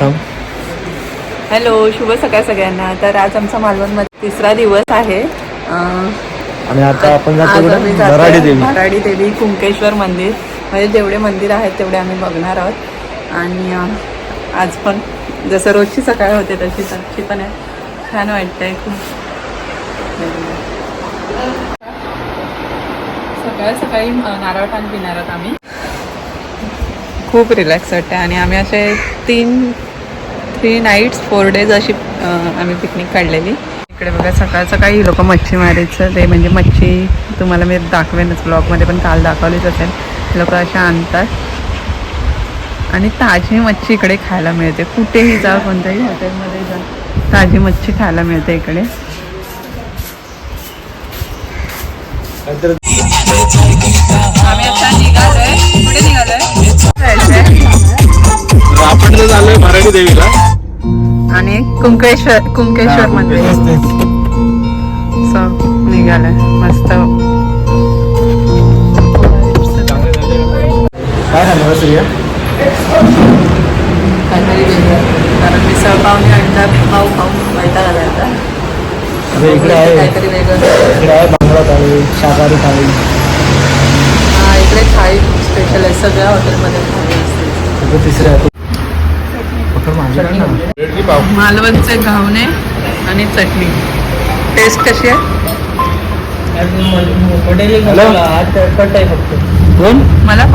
थांब हॅलो शुभ सकाळ सगळ्यांना. तर आज आमचा मालवणमध्ये तिसरा दिवस आहे. आणि आता आपण भराडी देवी. कुंकेश्वर मंदिर. म्हणजे जेवढे मंदिर आहेत तेवढे आम्ही बघणार आहोत. आणि आज पण जसं रोजची सकाळ होते तशी आजची पण आहे. छान वाटतंय खूप. सकाळ सकाळी नारळ पाणी पिणार आहोत आम्ही. खूप रिलॅक्स वाटतं आणि आम्ही असे तीन थ्री नाईट्स फोर डेज अशी आम्ही पिकनिक काढलेली. इकडे बघा सकाळ सकाळी लोक मच्छी मारायचं. ते म्हणजे मच्छी तुम्हाला मी दाखवेनच ब्लॉगमध्ये पण काल दाखवलीच असेल. लोक अशा आणतात. आणि ताजी मच्छी इकडे खायला मिळते. कुठेही जा कोणत्याही हॉटेलमध्ये जा. ताजी मच्छी खायला मिळते इकडे. काहीतरी आम्ही आता निघालोय. कुठे निघालोय? आपण जर झालोय भराडी देवीला. कुंकेश्वर कुंकेश्वर मंदिर सो निघालोय मस्त काय झालं श्रिया काहीतरी वेगळं कारण मिसळ पावने आणतात पाव वैताग आला आता अरे इकडे आहे काहीतरी वेगळं इकडे आहे बांगडा थाळी शाकाहारी थाळी हा इकडे थाळी स्पेशल आहे सगळ्या हॉटेलमध्ये थाळी असते माझ्याकडे पाव. मालवणचे घावणे आणि चटणी. टेस्ट कशी आहे? मला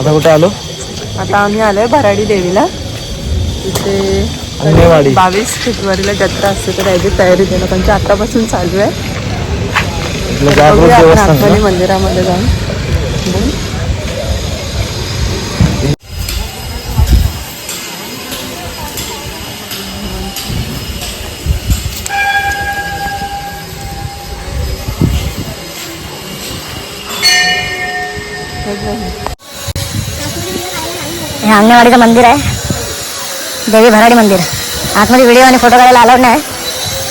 आता कुठे आलो? आता आम्ही आलोय भराडी देवीला. तिथे अंगणेवाडी. बावीस फेब्रुवारीला जत्रा असते तर याची तयारी ते लोकांची आतापासून चालू आहे. इथलं तर हे अंगणवाडीचं मंदिर आहे. देवी भराडी मंदिर. आतमध्ये व्हिडिओ आणि फोटो काढायला अलाउड नाही.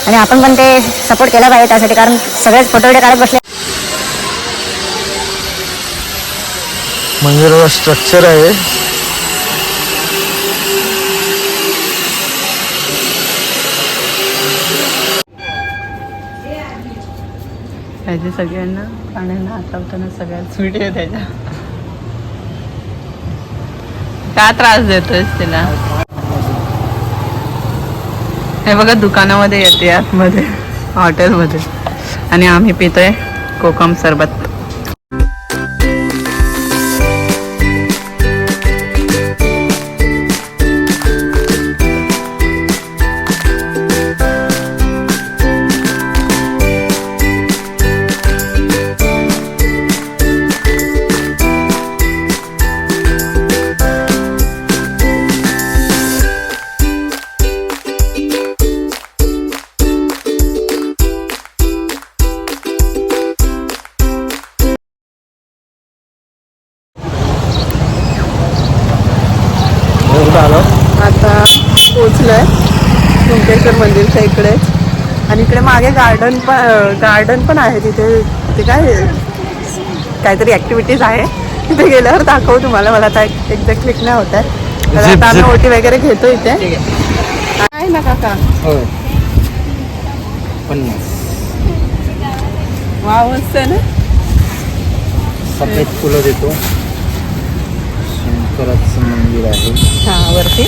आणि आपण पण ते सपोर्ट केला पाहिजे त्यासाठी कारण सगळेच फोटो व्हिडिओ काढत बसले. मंदिराचं स्ट्रक्चर आहे. सगळ्यांना. पाण्याला हातावताना सगळ्यात व्हिडिओ त्याच्या. का त्रास देतोयस तिला? हे बघा दुकानामध्ये येते आतमध्ये हॉटेलमध्ये. आणि आम्ही पितोय कोकम सरबत. पोचलोय कुंकेश्वर मंदिरच्या इकडेच आणि इकडे मागे गार्डन पण गार्डन पण आहे तिथे. ते काय काहीतरी ऍक्टिव्हिटीज आहे. तिथे गेल्यावर दाखवू तुम्हाला. मला आता एक्झॅक्ट क्लिक नाही होत आहे. तर आता आम्ही. ओटी वगैरे घेतो इथे. आहे. ना काका? पन्नास. वाव असते ना? सफेद फुलं देतो. शंकराचं मंदिर आहे. हा वरती.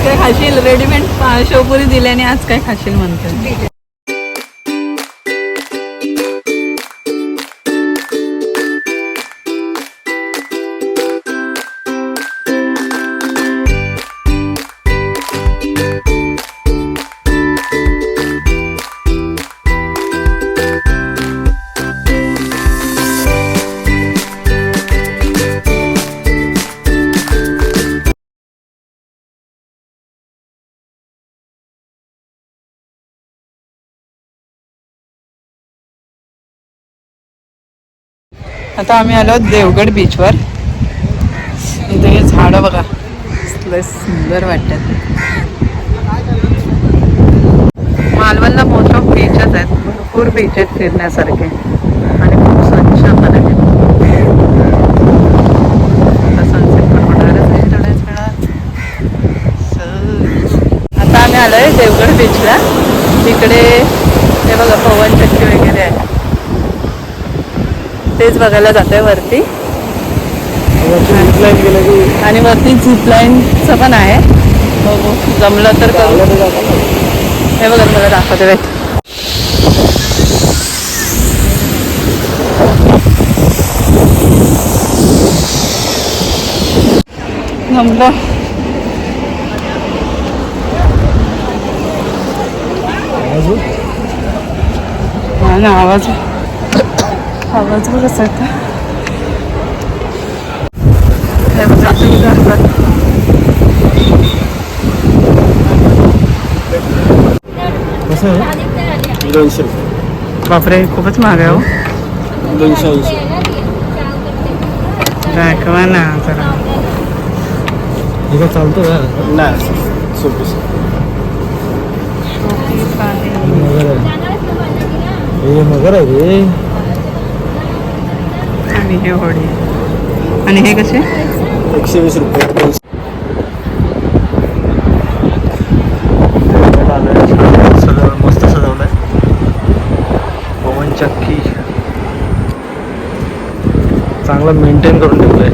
आज काय खाशील? रेडीमेड शेवपुरी दिल्याने आज काय खाशील म्हणते आता आम्ही आलो देवगड बीचवर इथे हे झाडं बघा. लय सुंदर वाटतात. मालवणला मोस्ट ऑफ बीचच आहेत. भरपूर बीच आहेत फिरण्यासारखे. आणि खूप स्वच्छ पण आता सनसेट पण होणारच आहे. थोड्याच वेळात. आता आम्ही आलोय देवगड बीचला तिकडे हे बघा पवन चक्की तेच बघायला जातोय वरती. आणि वरती झिपलाईनचं पण आहे. बघू जमलं तर करू. हे बघा मला दाखवते वेट जमलं. हा ना आवाज. आवाज बघ कसा येतो हे बघा तुम्ही दोनशे बापरे खूपच महाग आहे हो. दोनशे ऐंशी. दाखवा ना जरा. हे काय चालतं आहे हे मगर आहे रे. आणि हे होडी आणि हे कसे? एकशे वीस रुपये. सजवलं मस्त सजवलंय. पवन चक्की. चांगलं मेंटेन करून ठेवलंय.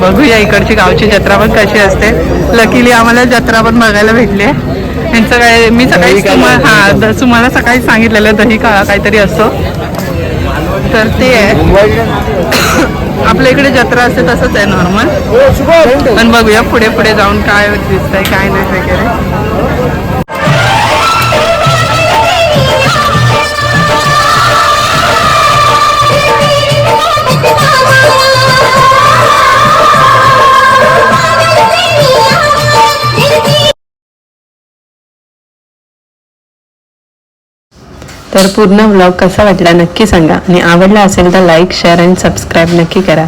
बघूया इकडची गावची जत्रा पण कशी असते. लकीली आम्हाला जत्रा पण बघायला भेटली आहे. त्यांचं काय मी सकाळी तुम्हाला हा तुम्हाला सकाळी सांगितलेलं दही काळा काहीतरी असतो तर ते आहे. आपल्या इकडे जत्रा असते तसंच आहे नॉर्मल पण बघूया पुढे पुढे जाऊन काय दिसतंय काय नाही वगैरे. तर पूर्ण व्लॉग कसा वाटला नक्की सांगा. आणि आवडला असेल तर लाईक शेअर आणि सबस्क्राईब नक्की करा.